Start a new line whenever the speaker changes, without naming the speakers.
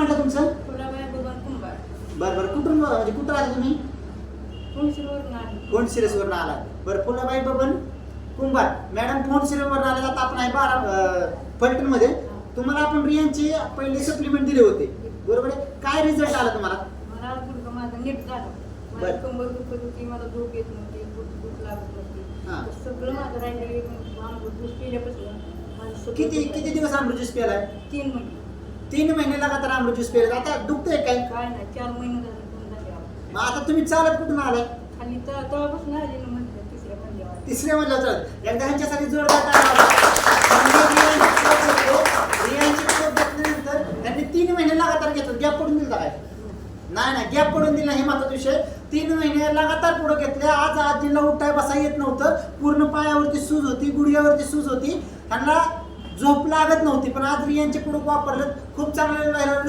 म्हटलं तुमचं? बरं बरं. कुठून म्हणजे कुठं आला तुम्ही? फोन सिरियसवरून आला. बरं फुलाबाई बबन कुंभार. मॅडम फोन सिरियसवरून आले आता आपण आहे बारा फलटणमध्ये. तुम्हाला आपण रियांचे पहिले सप्लिमेंट दिले होते. बरोबर आहे? काय रिझल्ट आला तुम्हाला? हां. किती. किती दिवस ज्यूस प्यालाय?
तीन महिने.
तीन महिने लगातार आमरस ज्यूस प्यायला आता दुखतंय काय?
काय नाही चार महिने झाले बंद झाले आपण.
मग आता तुम्ही चालत कुठून आलाय?
खाली तर तेव्हापासून आले ना म्हटलं तिसऱ्या
मधलं चालत. एकदा ह्यांच्यासाठी जोरदार टाळ्या वाजवा. म्हणजे रियांची कोप घेतलो. रियांची कोप घेतल्यानंतर त्यांनी तीन महिने लगातार घेतलं. गॅप पडून दिला काय? नाही नाही. गॅप पडून दिला हे महत्त्वाचा विषय. तीन महिने लगातार पुढे घेतले. आज आजीला उठाय बसा येत नव्हतं. पूर्ण पायावरती सूज होती गुडघ्यावरती सूज होती. त्यांना झोप लागत नव्हती पण आज रियांचे प्रोडक्ट वापरलं खूप चांगलं